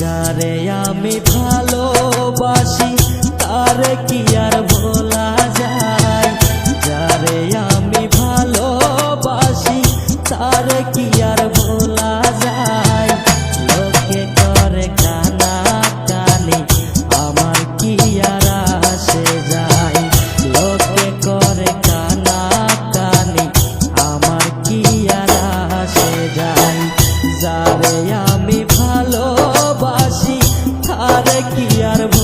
যারে আমি ভালোবাসি, তার কি আর ভোলা যায়? যারে আমি ভালোবাসি, তার কি আর ভোলা যায়? লোকে করে কানা কানি, আমার কি আর আসে যায়? লোকে করে কানা কানি, আমার কি আর আসে যায়? যারে আমি কি আর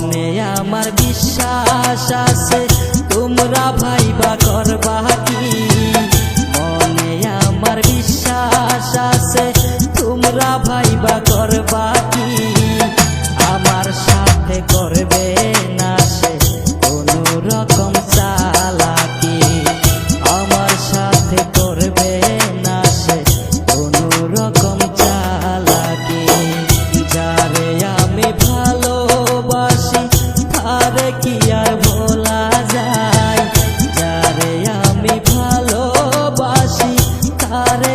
মনে আমার বিশ্বাস আছে তোমরা ভাইবা করবা কি? মনে আমার বিশ্বাস আছে তোমরা ভাইবা তারে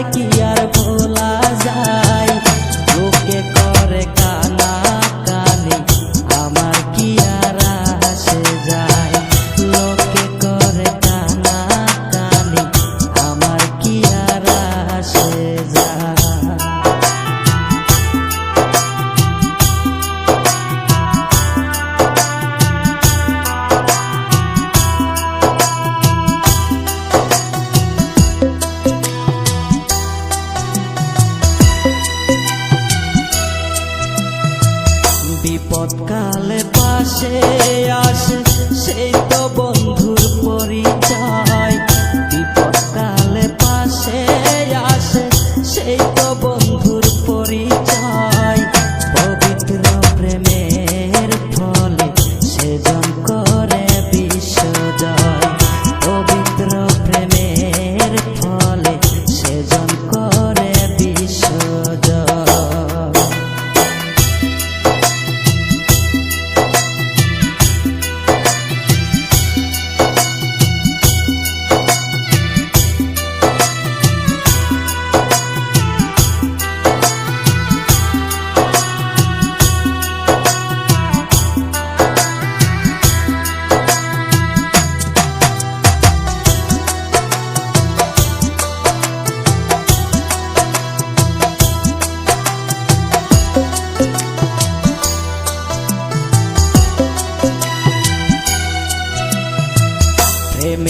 সেই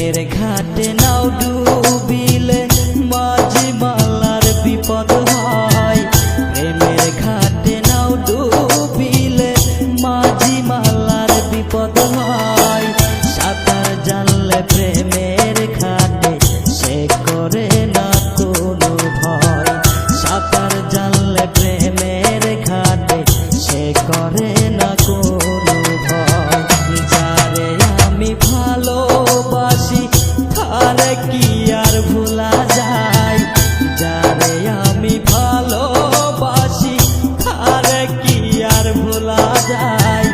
প্রেমের ঘাটে I die.